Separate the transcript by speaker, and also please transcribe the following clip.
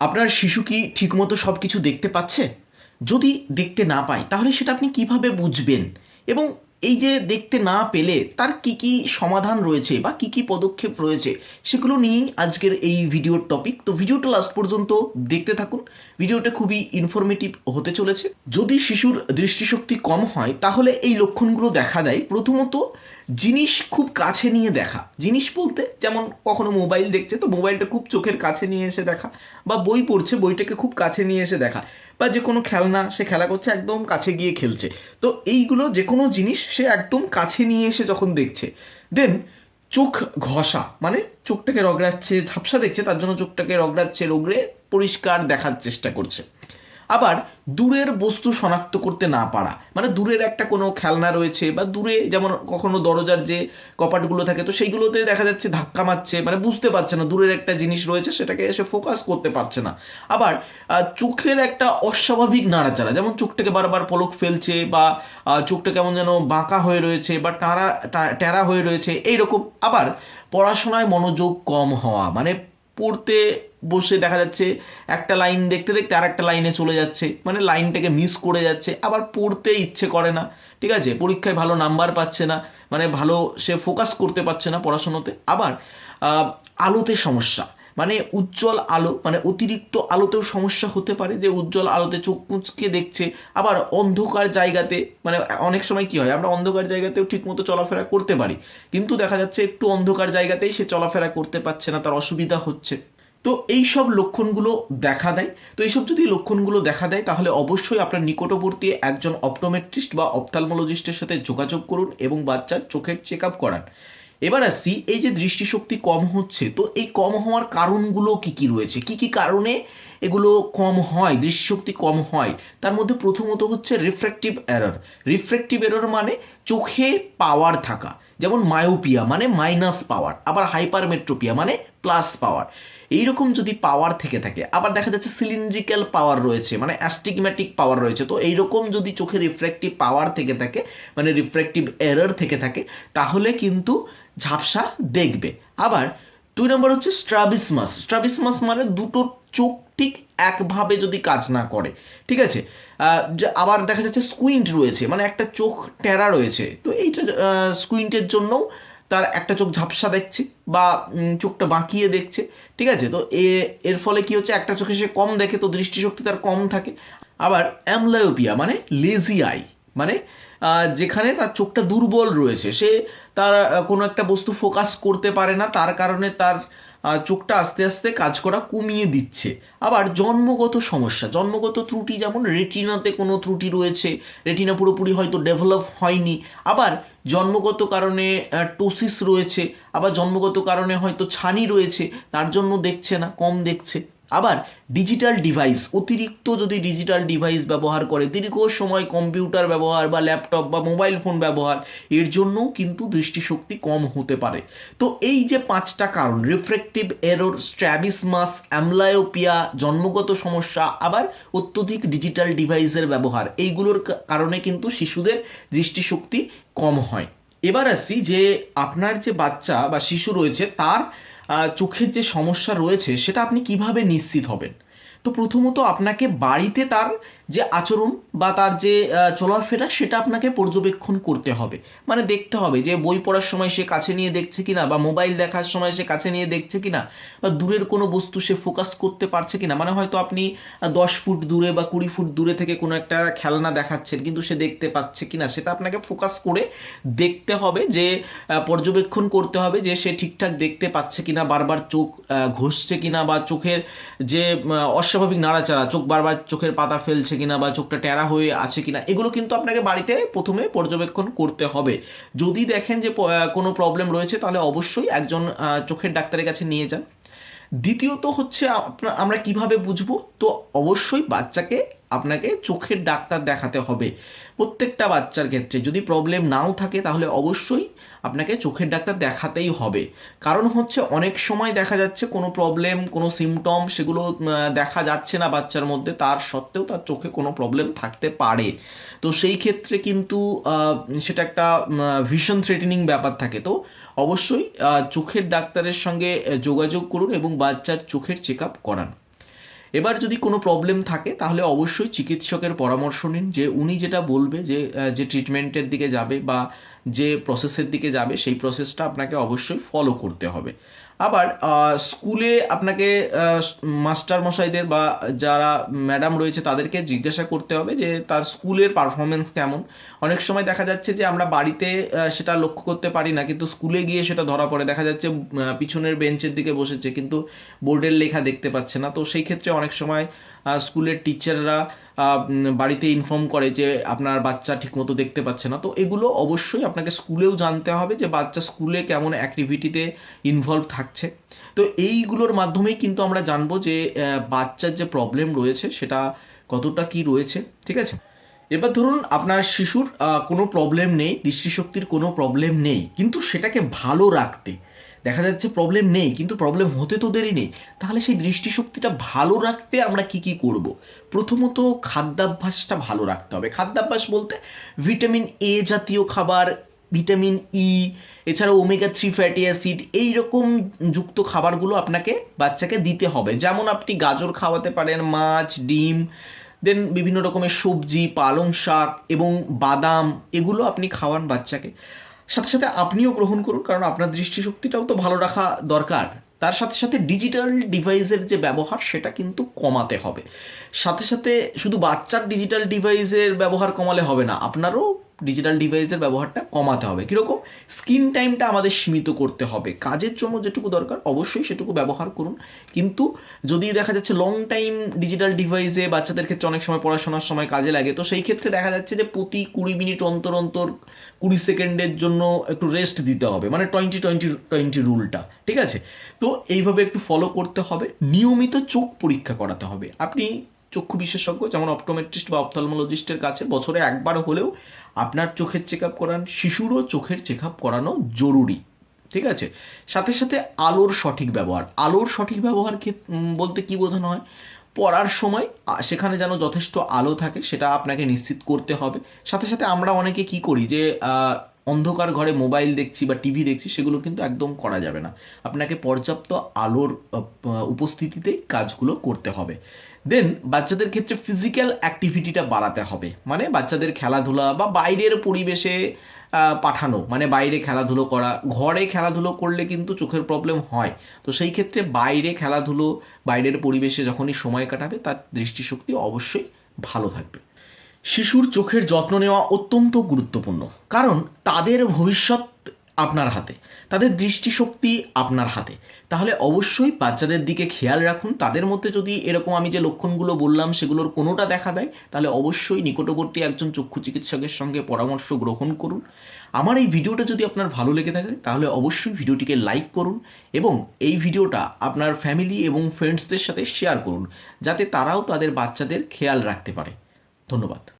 Speaker 1: আপনার শিশু কি ঠিকমতো সব কিছু দেখতে পাচ্ছে? যদি দেখতে না পায়, তাহলে সেটা আপনি কীভাবে বুঝবেন? এবং এই যে দেখতে না পেলে তার কি কি সমাধান রয়েছে বা কি কি পদক্ষেপ রয়েছে, সেগুলো নিয়েই আজকের এই ভিডিওর টপিক তো ভিডিওটা লাস্ট পর্যন্ত দেখতে থাকুন। ভিডিওটা খুবই ইনফরমেটিভ হতে চলেছে। যদি শিশুর দৃষ্টিশক্তি কম হয়, তাহলে এই লক্ষণগুলো দেখা দেয়। প্রথমত, জিনিস খুব কাছে নিয়ে দেখা। জিনিস বলতে, যেমন কখনো মোবাইল দেখছে, তো মোবাইলটা খুব চোখের কাছে নিয়ে এসে দেখা, বা বই পড়ছে, বইটাকে খুব কাছে নিয়ে এসে দেখা। বা যে কোনো খেলনা, সে খেলা করছে, একদম কাছে গিয়ে খেলছে। তো এইগুলো যে কোনো জিনিস সে একদম কাছে নিয়ে এসে যখন দেখছে দেন চোখ ঘষা মানে চোখটাকে রগড়াচ্ছে, ঝাপসা দেখছে, তার জন্য চোখটাকে রগড়াচ্ছে, রগড়ে পরিষ্কার দেখার চেষ্টা করছে। আবার দূরের বস্তু শনাক্ত করতে না পারা। মানে দূরের একটা কোনো খেলনা রয়েছে বা দূরে যেমন কখনো দরজার যে কপাটগুলো থাকে, তো সেইগুলোতে দেখা যাচ্ছে ধাক্কা মারছে মানে বুঝতে পারছে না দূরের একটা জিনিস রয়েছে, সেটাকে এসে ফোকাস করতে পারছে না। আবার চোখের একটা অস্বাভাবিক নাড়াচাড়া, যেমন চোখটাকে বারবার পলক ফেলছে বা চোখটা কেমন যেন বাঁকা হয়ে রয়েছে বা টাড়া, টা- ট্যারা হয়ে রয়েছে, এইরকম। আবার পড়াশোনায় মনোযোগ কম হওয়া মানে পড়তে বসে দেখা যাচ্ছে, একটা লাইন দেখতে দেখতে আর একটা লাইনে চলে যাচ্ছে। মানে লাইনটাকে মিস করে যাচ্ছে, আবার পড়তে ইচ্ছে করে না। ঠিক আছে? পরীক্ষায় ভালো নাম্বার পাচ্ছে না মানে ভালো সে ফোকাস করতে পারছে না পড়াশোনাতে। আবার আলোতে সমস্যা। মানে উজ্জ্বল আলো মানে অতিরিক্ত আলোতেও সমস্যা হতে পারে যে উজ্জ্বল আলোতে চোখ মুচকে দেখছে। আবার অন্ধকার জায়গাতে মানে অনেক সময় কি হয়, আমরা অন্ধকার জায়গাতেও ঠিকমতো চলাফেরা করতে পারি। কিন্তু দেখা যাচ্ছে একটু অন্ধকার জায়গাতেই সে চলাফেরা করতে পারছে না, তার অসুবিধা হচ্ছে। তো এই সব লক্ষণগুলো দেখা দেয়। তো এইসব যদি লক্ষণগুলো দেখা দেয়, তাহলে অবশ্যই আপনার নিকটবর্তী একজন অপটোমেট্রিস্ট বা অপথালমোলজিস্টের সাথে যোগাযোগ করুন এবং বাচ্চার চোখের চেক আপ করান। এবার আসছি এই যে দৃষ্টিশক্তি কম হচ্ছে, তো এই কম হওয়ার কারণগুলো কি কি রয়েছে? কি কি কারণে এগুলো কম হয়, দৃষ্টিশক্তি কম হয়? তার মধ্যে প্রথমত হচ্ছে রিফ্র্যাক্টিভ এরর রিফ্র্যাক্টিভ এরর মানে চোখে পাওয়ার থাকা, যেমন মায়োপিয়া মানে মাইনাস পাওয়ার আবার হাইপারমেট্রোপিয়া মানে প্লাস পাওয়ার এইরকম যদি পাওয়ার থেকে থাকে, আবার দেখা যাচ্ছে সিলিন্ড্রিক্যাল পাওয়ার রয়েছে মানে অ্যাস্টিগম্যাটিক পাওয়ার রয়েছে, তো এইরকম যদি চোখে রিফ্র্যাক্টিভ পাওয়ার থেকে থাকে মানে রিফ্র্যাক্টিভ এরর থেকে থাকে, তাহলে কিন্তু ঝাপসা দেখবে। আবার দুই নম্বর হচ্ছে স্ট্রাবিসমাস স্ট্রাবিসমাস মানে দুটো চোখ ঠিক একভাবে যদি কাজ না করে, ঠিক আছে? আবার দেখা যাচ্ছে স্কুইন্ট রয়েছে মানে একটা চোখ টেরা রয়েছে, তো এইটা স্কুইন্টের জন্যও তার একটা চোখ ঝাপসা দেখছে বা চোখটা বাঁকিয়ে দেখছে, ঠিক আছে? তো এ, এর ফলে কি হচ্ছে? একটা চোখে সে কম দেখে, তো দৃষ্টিশক্তি তার কম থাকে। আবার অ্যামলায়োপিয়া মানে লেজি আই মানে যেখানে তার চোখটা দুর্বল রয়েছে। সে তার কোনো একটা বস্তু ফোকাস করতে পারে না, তার কারণে তার চোখটা আস্তে আস্তে কাজ করা কমিয়ে দিচ্ছে। আবার জন্মগত সমস্যা, জন্মগত ত্রুটি যেমন রেটিনাতে কোনো ত্রুটি রয়েছে, রেটিনা পুরোপুরি হয়তো ডেভেলপ হয়নি, আবার জন্মগত কারণে টোসিস রয়েছে, আবার জন্মগত কারণে হয়তো ছানি রয়েছে, তার জন্য দেখছে না, কম দেখছে। আবার ডিজিটাল ডিভাইস অতিরিক্ত যদি ডিজিটাল ডিভাইস ব্যবহার করে, দীর্ঘ সময় কম্পিউটার ব্যবহার বা ল্যাপটপ বা মোবাইল ফোন ব্যবহার, এর জন্যও কিন্তু দৃষ্টিশক্তি কম হতে পারে। তো এই যে পাঁচটা কারণ রিফ্রেক্টিভ এরোর স্ট্র্যাবিসমাস অ্যামলায়োপিয়া জন্মগত সমস্যা, আবার অত্যধিক ডিজিটাল ডিভাইসের ব্যবহার, এইগুলোর কারণে কিন্তু শিশুদের দৃষ্টিশক্তি কম হয়। এবার আসি যে আপনার যে বাচ্চা বা শিশু রয়েছে, তার চোখের যে সমস্যা রয়েছে, সেটা আপনি কীভাবে নিশ্চিত হবেন? তো প্রথমত আপনাকে বাড়িতে তার যে আচরণ বা তার যে চলাফেরা সেটা আপনাকে পর্যবেক্ষণ করতে হবে। মানে দেখতে হবে যে বই পড়ার সময় সে কাছে নিয়ে দেখছে কিনা বা মোবাইল দেখার সময় সে কাছে নিয়ে দেখছে কিনা বা দূরের কোনো বস্তু সে ফোকাস করতে পারছে কিনা। মানে হয়তো আপনি দশ ফুট দূরে বা কুড়ি ফুট দূরে থেকে কোনো একটা খেলনা দেখাচ্ছেন কিন্তু সে দেখতে পাচ্ছে কিনা। সেটা আপনাকে ফোকাস করে দেখতে হবে যে পর্যবেক্ষণ করতে হবে যে সে ঠিকঠাক দেখতে পাচ্ছে কিনা, বারবার চোখ ঘষছে কিনা বা চোখের যে অস্বাভাবিক নাড়াচাড়া, চোখ বারবার চোখের পাতা ফেলছে কিনা বা চোখটা টেরা হয়ে আছে কিনা, এগুলো কিন্তু আপনাকে বাড়িতে প্রথমে পর্যবেক্ষণ করতে হবে। যদি দেখেন যে কোনো প্রবলেম রয়েছে, তাহলে অবশ্যই একজন চোখের ডাক্তারের কাছে নিয়ে যান। দ্বিতীয়ত হচ্ছে আপনার, আমরা কীভাবে বুঝব? তো অবশ্যই বাচ্চাকে আপনাকে চোখের ডাক্তার দেখাতে হবে। প্রত্যেকটা বাচ্চার ক্ষেত্রে। যদি প্রবলেম নাও থাকে, তাহলে অবশ্যই আপনাকে চোখের ডাক্তার দেখাতেই হবে। কারণ হচ্ছে, অনেক সময় দেখা যাচ্ছে, কোনো প্রবলেম কোনো সিমটম সেগুলো দেখা যাচ্ছে না বাচ্চার মধ্যে। তার সত্ত্বেও তার চোখে কোনো প্রবলেম থাকতে পারে। তো সেই ক্ষেত্রে কিন্তু সেটা একটা ভীষণ থ্রেটেনিং ব্যাপার থাকে। তো অবশ্যই চোখের ডাক্তারের সঙ্গে যোগাযোগ করুন এবং বাচ্চার চোখের চেক আপ করান। এবার যদি কোনো প্রবলেম থাকে, তাহলে অবশ্যই চিকিৎসকের পরামর্শ নিন যে উনি যেটা বলবে যে যে ট্রিটমেন্টের দিকে যাবে বা যে প্রসেসের দিকে যাবে, সেই প্রসেসটা আপনাকে অবশ্যই ফলো করতে হবে। আবার স্কুলে আপনাকে মাস্টার মশাইদের বা যারা ম্যাডাম রয়েছে তাদেরকে জিজ্ঞাসা করতে হবে যে তার স্কুলের পারফরমেন্স কেমন। অনেক সময় দেখা যাচ্ছে যে আমরা বাড়িতে সেটা লক্ষ্য করতে পারি না, কিন্তু স্কুলে গিয়ে সেটা ধরা পড়ে। দেখা যাচ্ছে পিছনের বেঞ্চের দিকে বসেছে, কিন্তু বোর্ডের লেখা দেখতে পাচ্ছে না। তো সেই ক্ষেত্রে অনেক সময় স্কুলের টিচাররা বাড়িতে ইনফর্ম করে যে আপনার বাচ্চা ঠিকমতো দেখতে পাচ্ছে না। তো এগুলো অবশ্যই আপনাকে স্কুলেও জানতে হবে যে বাচ্চা স্কুলে কেমন অ্যাক্টিভিটিতে ইনভলভ থাকছে। তো এইগুলোর মাধ্যমেই কিন্তু আমরা জানব যে বাচ্চার যে প্রবলেম রয়েছে সেটা কতটা কি রয়েছে, ঠিক আছে? এবার ধরুন আপনার শিশুর কোনো প্রবলেম নেই, দৃষ্টিশক্তির কোনো প্রবলেম নেই, কিন্তু সেটাকে ভালো রাখতে, দেখা যাচ্ছে প্রবলেম নেই, কিন্তু প্রবলেম হতে তো দেরি নেই, তাহলে সেই দৃষ্টিশক্তিটা ভালো রাখতে আমরা কি কি করব? প্রথমত খাদ্যাভ্যাসটা ভালো রাখতে হবে। খাদ্যাভ্যাস বলতে ভিটামিন এ জাতীয় খাবার ভিটামিন ই এছাড়া ওমেগা থ্রি ফ্যাটি অ্যাসিড এইরকম যুক্ত খাবারগুলো আপনাকে বাচ্চাকে দিতে হবে। যেমন আপনি গাজর খাওয়াতে পারেন, মাছ, ডিম দেন বিভিন্ন রকমের সবজি, পালং শাক এবং বাদাম, এগুলো আপনি খাওয়ান বাচ্চাকে। সাথে সাথে আপনিও গ্রহণ করুন, কারণ আপনার দৃষ্টিশক্তিটাও তো ভালো রাখা দরকার। তার সাথে সাথে ডিজিটাল ডিভাইসের যে ব্যবহার, সেটা কিন্তু কমাতে হবে। সাথে সাথে শুধু বাচ্চার ডিজিটাল ডিভাইসের ব্যবহার কমালে হবে না, আপনারও ডিজিটাল ডিভাইসের ব্যবহারটা কমাতে হবে। কীরকম? স্ক্রিন টাইমটা আমাদের সীমিত করতে হবে। কাজের জন্য যেটুকু দরকার, অবশ্যই সেটুকু ব্যবহার করুন। কিন্তু যদি দেখা যাচ্ছে লং টাইম ডিজিটাল ডিভাইসে বাচ্চাদের ক্ষেত্রে অনেক সময় পড়াশোনার সময় কাজে লাগে, তো সেই ক্ষেত্রে দেখা যাচ্ছে যে প্রতি কুড়ি মিনিট অন্তর অন্তর কুড়ি সেকেন্ডের জন্য একটু রেস্ট দিতে হবে। মানে টোয়েন্টি টোয়েন্টি টোয়েন্টি রুলটা ঠিক আছে? তো এইভাবে একটু ফলো করতে হবে। নিয়মিত চোখ পরীক্ষা করাতে হবে। আপনি চক্ষু বিশেষজ্ঞ, যেমন অপটোমেট্রিস্ট বা অপথলমোলজিস্টের কাছে বছরে একবার হলেও আপনার চোখের চেক আপ করান, শিশুরও চোখের চেক আপ করানো জরুরি, ঠিক আছে? সাথে সাথে আলোর সঠিক ব্যবহার, আলোর সঠিক ব্যবহার বলতে কি বোঝানো হয়? পড়ার সময় সেখানে যেন যথেষ্ট আলো থাকে, সেটা আপনাকে নিশ্চিত করতে হবে। সাথে সাথে আমরা অনেকে কি করি যে অন্ধকার ঘরে মোবাইল দেখছি বা টিভি দেখছি, সেগুলো কিন্তু একদম করা যাবে না। আপনাকে পর্যাপ্ত আলোর উপস্থিতিতেই কাজগুলো করতে হবে। দেন বাচ্চাদের ক্ষেত্রে ফিজিক্যাল অ্যাক্টিভিটিটা বাড়াতে হবে। মানে বাচ্চাদের খেলাধুলা বা বাইরের পরিবেশে পাঠানো। মানে বাইরে খেলাধুলো করা। ঘরে খেলাধুলো করলে কিন্তু চোখের প্রবলেম হয়। তো সেই ক্ষেত্রে বাইরে খেলাধুলো, বাইরের পরিবেশে যখনই সময় কাটাবে, তার দৃষ্টিশক্তি অবশ্যই ভালো থাকবে। শিশুর চোখের যত্ন নেওয়া অত্যন্ত গুরুত্বপূর্ণ। কারণ তাদের ভবিষ্যৎ আপনার হাতে। তাদের দৃষ্টিশক্তি আপনার হাতে। তাহলে অবশ্যই বাচ্চাদের দিকে খেয়াল রাখুন। তাদের মধ্যে যদি এরকম আমি যে লক্ষণগুলো বললাম, সেগুলোর কোনোটা দেখা দেয়, তাহলে অবশ্যই নিকটবর্তী একজন চক্ষু চিকিৎসকের সঙ্গে পরামর্শ গ্রহণ করুন। আমার এই ভিডিওটা যদি আপনার ভালো লেগে থাকে, তাহলে অবশ্যই ভিডিওটিকে লাইক করুন এবং এই ভিডিওটা আপনার ফ্যামিলি এবং ফ্রেন্ডসদের সাথে শেয়ার করুন, যাতে তারাও তাদের বাচ্চাদের খেয়াল রাখতে পারে। ধন্যবাদ।